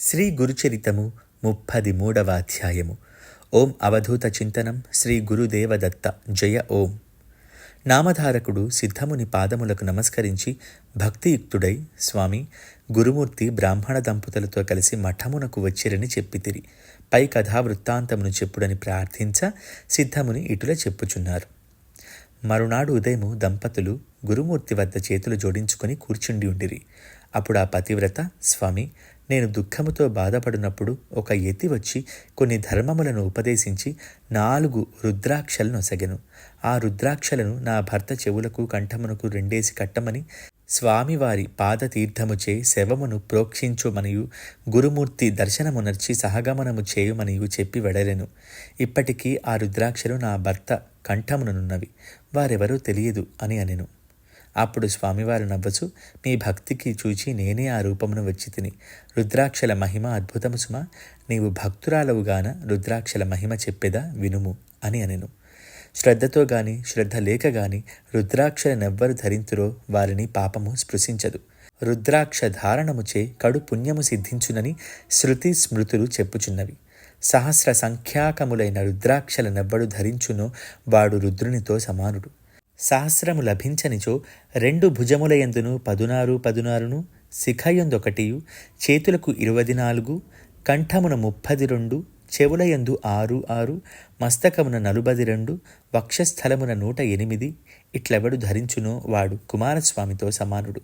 శ్రీ గురుచరితము ముప్పది మూడవ అధ్యాయము. ఓం అవధూత చింతనం శ్రీ గురుదేవదత్త. జయ ఓం. నామధారకుడు సిద్ధముని పాదములకు నమస్కరించి భక్తియుక్తుడై స్వామి గురుమూర్తి బ్రాహ్మణ దంపతులతో కలిసి మఠమునకు వచ్చిరని చెప్పితిరి. పై కథా వృత్తాంతమును చెప్పుడని ప్రార్థించ సిద్ధముని ఇటుల చెప్పుచున్నారు. మరునాడు ఉదయము దంపతులు గురుమూర్తి వద్ద చేతులు జోడించుకొని కూర్చుండి ఉండిరి. అప్పుడు ఆ పతివ్రత స్వామి నేను దుఃఖముతో బాధపడినప్పుడు ఒక ఎతి వచ్చి కొన్ని ధర్మములను ఉపదేశించి నాలుగు రుద్రాక్షలను నొసగెను. ఆ రుద్రాక్షలను నా భర్త చెవులకు కంఠమునకు రెండేసి కట్టమని స్వామివారి పాదతీర్థముచే శవమును ప్రోక్షించుమనియు గురుమూర్తి దర్శనమునర్చి సహగమనము చేయుమనియు చెప్పి వెడలెను. ఇప్పటికీ ఆ రుద్రాక్షలు నా భర్త కంఠముననున్నవి. వారెవరో తెలియదు అని అనెను. అప్పుడు స్వామివారు నవ్వచు మీ భక్తికి చూచి నేనే ఆ రూపమును వచ్చి తిని. రుద్రాక్షల మహిమ అద్భుతము సుమ నీవు భక్తురాలవుగాన రుద్రాక్షల మహిమ చెప్పేదా వినుము అని అనెను. శ్రద్ధతో గాని శ్రద్ధ లేక గాని రుద్రాక్షలనెవ్వరు ధరింతురో వారిని పాపము స్పృశించదు. రుద్రాక్ష ధారణముచే కడు పుణ్యము సిద్ధించునని శృతి స్మృతులు చెప్పుచున్నవి. సహస్ర సంఖ్యాకములైన రుద్రాక్షల నెవ్వడు ధరించునో వాడు రుద్రునితో సమానుడు. సహస్రము లభించనిచో రెండు భుజములయందును పదునారు పదునారును శిఖయందొకటియు చేతులకు ఇరవది నాలుగు కంఠమున ముప్పది రెండు చెవులయందు ఆరు ఆరు మస్తకమున నలుబది రెండు వక్షస్థలమున నూట ఎనిమిది ఇట్లెవడు ధరించునో వాడు కుమారస్వామితో సమానుడు.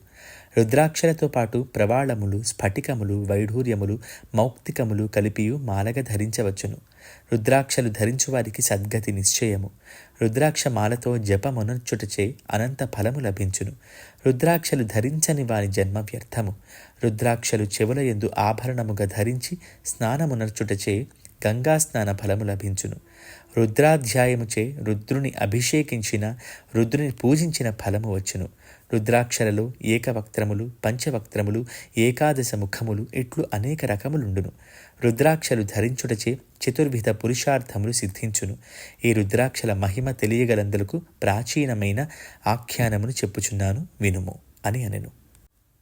రుద్రాక్షలతో పాటు ప్రవాళములు స్ఫటికములు వైఢూర్యములు మౌక్తికములు కలిపియు మాలగ ధరించవచ్చును. రుద్రాక్షలు ధరించువారికి సద్గతి నిశ్చయము. రుద్రాక్ష మాలతో జపమునర్చుటచే అనంత ఫలము లభించును. రుద్రాక్షలు ధరించని వారి జన్మ వ్యర్థము. రుద్రాక్షలు చెవుల ఎందు ఆభరణముగా ధరించి స్నానమునర్చుటచే గంగా స్నాన ఫలము లభించును. రుద్రాధ్యాయముచే రుద్రుని అభిషేకించిన రుద్రుని పూజించిన ఫలము వచ్చును. రుద్రాక్షలలో ఏకవక్త్రములు పంచవక్త్రములు ఏకాదశ ముఖములు ఇట్లు అనేక రకములుండును. రుద్రాక్షలు ధరించుటచే చతుర్విధ పురుషార్థములు సిద్ధించును. ఈ రుద్రాక్షల మహిమ తెలియగలందులకు ప్రాచీనమైన ఆఖ్యానమును చెప్పుచున్నాను వినుము అని అనెను.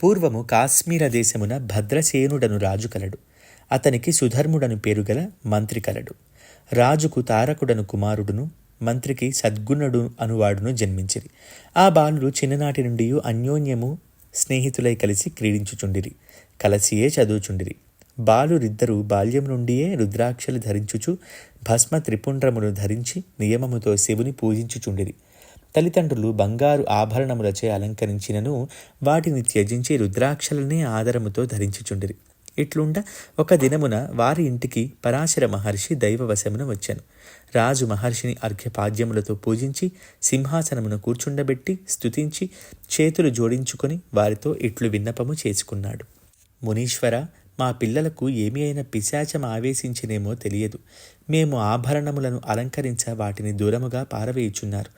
పూర్వము కాశ్మీర దేశమున భద్రసేనుడను రాజు కలడు. అతనికి సుధర్ముడను పేరుగల మంత్రి కలడు. రాజుకు తారకుడను కుమారుడును మంత్రికి సద్గుణుడు అనువాడును జన్మించిరి. ఆ బాలుడు చిన్ననాటి నుండి అన్యోన్యము స్నేహితులై కలిసి క్రీడించుచుండిరి. కలసియే చదువుచుండిరి. బాలురిద్దరూ బాల్యం నుండియే రుద్రాక్షలు ధరించుచు భస్మ త్రిపుండ్రమును ధరించి నియమముతో శివుని పూజించుచుండిరి. తల్లిదండ్రులు బంగారు ఆభరణములచే అలంకరించినను వాటిని త్యజించి రుద్రాక్షలనే ఆదరముతో ధరించుచుండిరి. ఇట్లుండ ఒక దినమున వారి ఇంటికి పరాశర మహర్షి దైవవశమున వచ్చాను. రాజు మహర్షిని అర్ఘ్యపాద్యములతో పూజించి సింహాసనమును కూర్చుండబెట్టి స్తుతించి చేతులు జోడించుకొని వారితో ఇట్లు విన్నపము చేసుకున్నాడు. మునీశ్వర మా పిల్లలకు ఏమి అయిన పిశాచం ఆవేశించినేమో తెలియదు. మేము ఆభరణములను అలంకరించ వాటిని దూరముగా పారవేయుచున్నారు.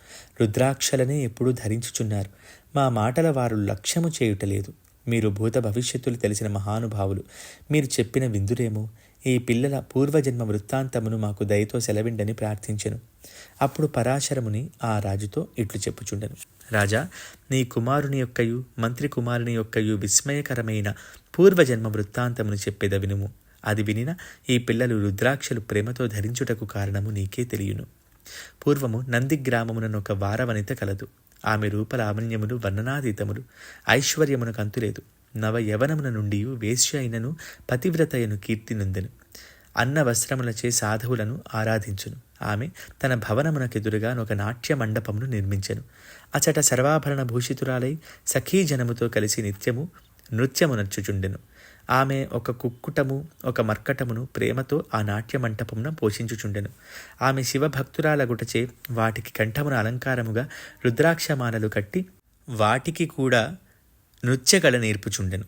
రుద్రాక్షలనే ఎప్పుడూ ధరించుచున్నారు. మా మాటల వారు లక్ష్యము చేయుటలేదు. మీరు భూత భవిష్యత్తులు తెలిసిన మహానుభావులు. మీరు చెప్పిన విందురేమో ఈ పిల్లల పూర్వజన్మ వృత్తాంతమును మాకు దయతో సెలవిండని ప్రార్థించెను. అప్పుడు పరాశరముని ఆ రాజుతో ఇట్లు చెప్పుచుండెను. రాజా నీ కుమారుని యొక్కయు మంత్రి కుమారుని యొక్కయు విస్మయకరమైన పూర్వజన్మ వృత్తాంతమును చెప్పేద వినుము. అది వినిన ఈ పిల్లలు రుద్రాక్షలు ప్రేమతో ధరించుటకు కారణము నీకే తెలియను. పూర్వము నంది గ్రామమునొక వారవనిత కలదు. ఆమె రూపలావణ్యములు వర్ణనాతీతములు ఐశ్వర్యమునకు అంతులేదు. నవ యవనమున నుండి వేశ్య అయినను పతివ్రతయను కీర్తినందెను. అన్న వస్త్రములచే సాధువులను ఆరాధించును. ఆమె తన భవనమునకెదురుగా ఒక నాట్య మండపమును నిర్మించెను. అచట సర్వాభరణ భూషితురాలై సఖీజనముతో కలిసి నిత్యము నృత్యమునర్చుచుండెను. ఆమె ఒక కుక్కుటము ఒక మర్కటమును ప్రేమతో ఆ నాట్య మంటపమున పోషించుచుండెను. ఆమె శివభక్తురాలగుటచే వాటికి కంఠమున అలంకారముగా రుద్రాక్షమాలలు కట్టి వాటికి కూడా నృత్యకళ నేర్పుచుండెను.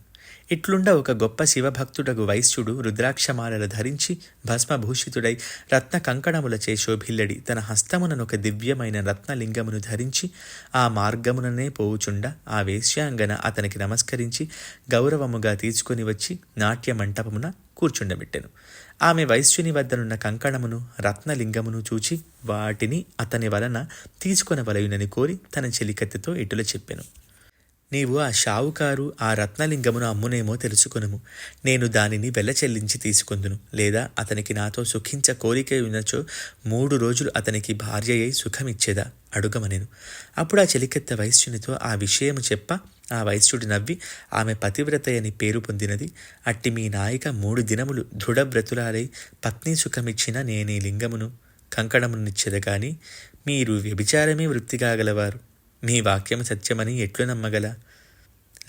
ఇట్లుండ ఒక గొప్ప శివభక్తుడగు వైశ్యుడు రుద్రాక్షమాలలు ధరించి భస్మభూషితుడై రత్న కంకణములచే శోభిల్లడి తన హస్తముననొక దివ్యమైన రత్నలింగమును ధరించి ఆ మార్గముననే పోవుచుండ ఆ వేశ్యాంగన అతనికి నమస్కరించి గౌరవముగా తీసుకొని వచ్చి నాట్య మంటపమున కూర్చుండబెట్టెను. ఆమె వైశ్యుని వద్దనున్న కంకణమును రత్నలింగమును చూచి వాటిని అతని వలన తీసుకొనవలయునని కోరి తన చెలికత్తెతో ఇటుల చెప్పెను. నీవు ఆ షావుకారు ఆ రత్నలింగమును అమ్మునేమో తెలుసుకొనుము. నేను దానిని వెల చెల్లించి తీసుకుందును. లేదా అతనికి నాతో సుఖించ కోరిక ఉన్నచో మూడు రోజులు అతనికి భార్య అయి సుఖమిచ్చేదా? అడుగమనేను. అప్పుడు ఆ చెలికెత్త వైశ్యునితో ఆ విషయము చెప్ప. ఆ వైశ్యుడు నవ్వి ఆమె పతివ్రత అని పేరు పొందినది. అట్టి మీ నాయిక మూడు దినములు దృఢవ్రతులారై పత్ని సుఖమిచ్చిన నేనే లింగమును కంకణమునిచ్చెద కానీ మీరు వ్యభిచారమే వృత్తిగా గలవారు మీ వాక్యం సత్యమని ఎట్లు నమ్మగల?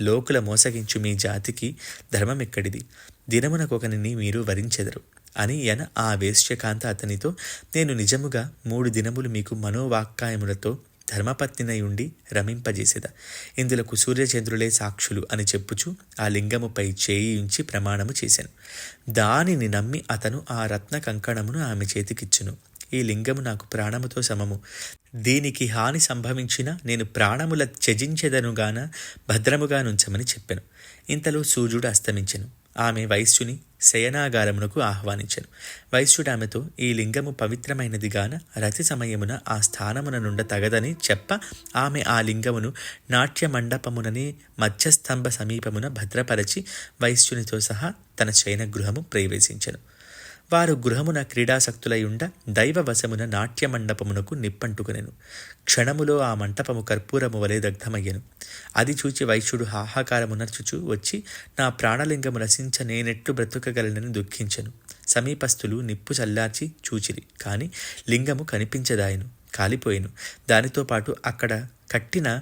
లోకుల మోసగించు మీ జాతికి ధర్మం ఎక్కడిది? దినమునకొకనిని మీరు వరించెదరు. అని ఎన ఆ వేశ్యకాంత అతనితో నేను నిజముగా మూడు దినములు మీకు మనోవాక్కాయములతో ధర్మపత్నినై ఉండి రమింపజేసేద. ఇందులకు సూర్యచంద్రులే సాక్షులు అని చెప్పుచు ఆ లింగముపై చేయి ఉంచి ప్రమాణము చేశాను దానిని నమ్మి అతను ఆ రత్న కంకణమును ఆమె చేతికిచ్చును. ఈ లింగము నాకు ప్రాణముతో సమము. దీనికి హాని సంభవించిన నేను ప్రాణముల త్యజించెదనుగాన భద్రముగా నుంచమని చెప్పెను. ఇంతలో సూర్యుడు అస్తమించెను. ఆమె వైశ్యుని శయనాగారమునకు ఆహ్వానించెను. వైశ్యుడు ఆమెతో ఈ లింగము పవిత్రమైనదిగాన రతి సమయమున ఆ స్థానమున నుండ తగదని చెప్ప. ఆమె ఆ లింగమును నాట్య మండపముననే మధ్యస్తంభ సమీపమున భద్రపరచి వైశ్యునితో సహా తన శయన గృహము ప్రవేశించెను. వారు గృహమున క్రీడాశక్తులై ఉండ దైవవశమున నాట్యమండపమునకు నిప్పంటుకునెను. క్షణములో ఆ మంటపము కర్పూరము వలె దగ్ధమయ్యెను. అది చూచి వైశ్యుడు హాహాకారమునర్చుచు వచ్చి నా ప్రాణలింగము రసించ నేనెట్లు బ్రతుకగలనని దుఃఖించెను. సమీపస్థులు నిప్పు చల్లార్చి చూచిరి కాని లింగము కనిపించదాయను కాలిపోయెను. దానితో పాటు అక్కడ కట్టిన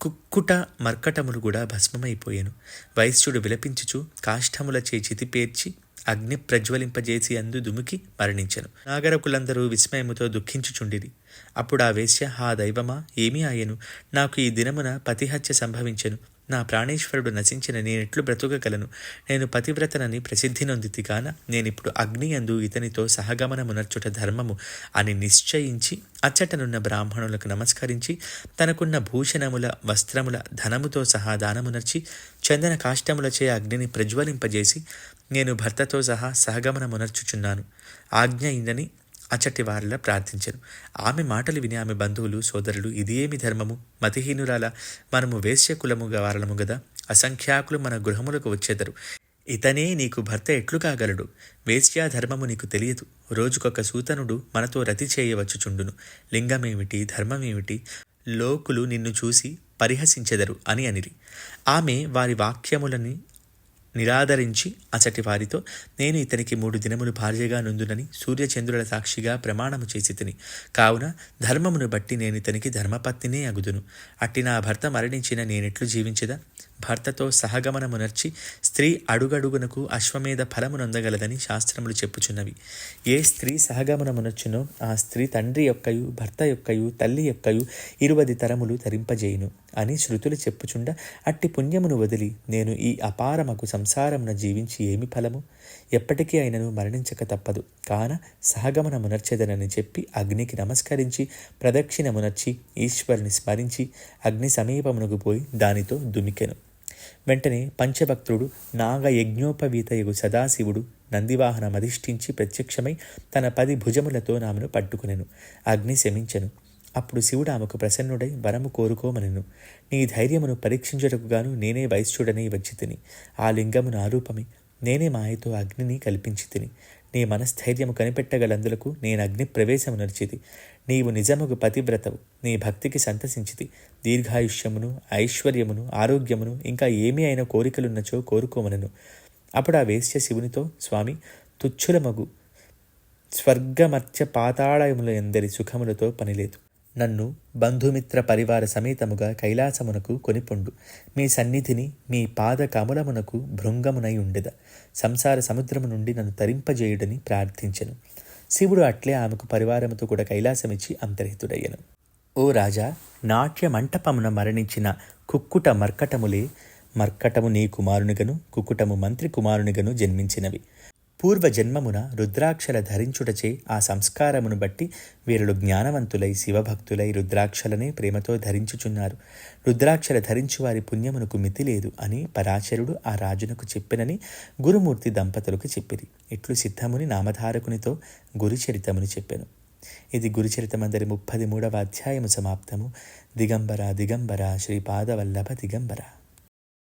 కుక్కుట మర్కటములు కూడా భస్మమైపోయాను. వైశ్యుడు విలపించుచు కాష్టముల చేచితి పేర్చి అగ్ని ప్రజ్వలింపజేసి అందు దుముకి మరణించెను. నాగరకులందరూ విస్మయముతో దుఃఖించుచుండిరి. అప్పుడు ఆ వేశ్య హా దైవమా ఏమీ ఆయను? నాకు ఈ దినమున పతిహత్య సంభవించెను. నా ప్రాణేశ్వరుడు నశించిన నేనెట్లు బ్రతుకగలను. నేను పతివ్రతనని ప్రసిద్ధి నొందితి కాన నేనిప్పుడు అగ్నియందు ఇతనితో సహగమనమునర్చుట ధర్మము అని నిశ్చయించి అచ్చటనున్న బ్రాహ్మణులకు నమస్కరించి తనకున్న భూషణముల వస్త్రముల ధనముతో సహా దానమునర్చి చందన కాష్టములచే అగ్నిని ప్రజ్వలింపజేసి నేను భర్తతో సహా సహగమనమునర్చుచున్నాను. ఆజ్ఞ ఇందని అచ్చటి వారిలా ప్రార్థించను. ఆమె మాటలు విని ఆమె బంధువులు సోదరులు ఇదేమి ధర్మము? మతిహీనురాల మనము వేశ్య కులము వారలము గదా? అసంఖ్యాకులు మన గృహములకు వచ్చేదరు. ఇతనే నీకు భర్త ఎట్లు కాగలడు? వేశ్యాధర్మము నీకు తెలియదు. రోజుకొక సూతనుడు మనతో రతి చేయవచ్చుచుండును. లింగమేమిటి? ధర్మమేమిటి? లోకులు నిన్ను చూసి పరిహసించెదరు అని అనిరి. ఆమె వారి వాక్యములని నిరాదరించి అచటి వారితో నేను ఇతనికి మూడు దినములు భార్యగా నుందునని సూర్యచంద్రుల సాక్షిగా ప్రమాణము చేసి తిని. కావున ధర్మమును బట్టి నేను ఇతనికి ధర్మపత్నినే అగుదును. అట్టి నా భర్త మరణించిన నేనెట్లు జీవించదా? భర్తతో సహగమనమునర్చి స్త్రీ అడుగడుగునకు అశ్వమేధ ఫలమునొందగలదని శాస్త్రములు చెప్పుచున్నవి. ఏ స్త్రీ సహగమనమునర్చునో ఆ స్త్రీ తండ్రి యొక్కయు భర్త యొక్కయు తల్లి యొక్కయు ఇరువది తరములు తరింపజేయును అని శృతులు చెప్పుచుండ అట్టి పుణ్యమును వదిలి నేను ఈ అపారమకు సంసారమున జీవించి ఏమి ఫలము? ఎప్పటికీ ఆయనను మరణించక తప్పదు. కాన సహగమనమునర్చెదనని చెప్పి అగ్నికి నమస్కరించి ప్రదక్షిణమునర్చి ఈశ్వరుని స్మరించి అగ్ని సమీపమునకు పోయి దానితో దుమికెను. వెంటనే పంచభక్తుడు నాగ యజ్ఞోపవీతయగు సదాశివుడు నందివాహనమధిష్ఠించి ప్రత్యక్షమై తన పది భుజములతో నామను పట్టుకునెను. అగ్ని శమించెను. అప్పుడు శివుడు ఆమెకు ప్రసన్నుడై వరము కోరుకోమనెను. నీ ధైర్యమును పరీక్షించుటకు గాను నేనే వైశ్యుడనై వచ్చి తిని. ఆ లింగమును ఆరూపమి నేనే మాయతో అగ్నిని కల్పించి తిని. నీ మనస్థైర్యము కనిపెట్టగలందులకు నేను అగ్ని ప్రవేశము నడిచిది. నీవు నిజముకు పతివ్రతవు. నీ భక్తికి సంతసించితి. దీర్ఘాయుష్యమును ఐశ్వర్యమును ఆరోగ్యమును ఇంకా ఏమీ అయిన కోరికలున్నచో కోరుకోమనను. అప్పుడు ఆ వేశ్య శివునితో స్వామి తుచ్చులమగు స్వర్గమర్చ పాతాళయముల ఎందరి సుఖములతో పనిలేదు. నన్ను బంధుమిత్ర పరివార సమేతముగా కైలాసమునకు కొనిపొండు. మీ సన్నిధిని మీ పాద కమలమునకు భృంగమునై ఉండెద. సంసార సముద్రము నుండి నన్ను తరింపజేయుడని ప్రార్థించెను. శివుడు అట్లే ఆమెకు పరివారముతో కూడా కైలాసమిచ్చి అంతర్హితుడయ్యను. ఓ రాజా నాట్య మంటపమున మరణించిన కుక్కుట మర్కటములే మర్కటము నీ కుమారునిగను కుక్కుటము మంత్రి కుమారునిగను జన్మించినవి. పూర్వజన్మమున రుద్రాక్షల ధరించుటచే ఆ సంస్కారమును బట్టి వీరులు జ్ఞానవంతులై శివభక్తులై రుద్రాక్షలనే ప్రేమతో ధరించుచున్నారు. రుద్రాక్షల ధరించు వారి పుణ్యమునకు మితి లేదు అని పరాశరుడు ఆ రాజునకు చెప్పినని గురుమూర్తి దంపతులకు చెప్పిరి. ఇట్లు సిద్ధముని నామధారకునితో గురుచరితముని చెప్పెను. ఇది గురుచరితమందరి ముప్పది మూడవ అధ్యాయము సమాప్తము. దిగంబర దిగంబర శ్రీపాదవల్లభ దిగంబర.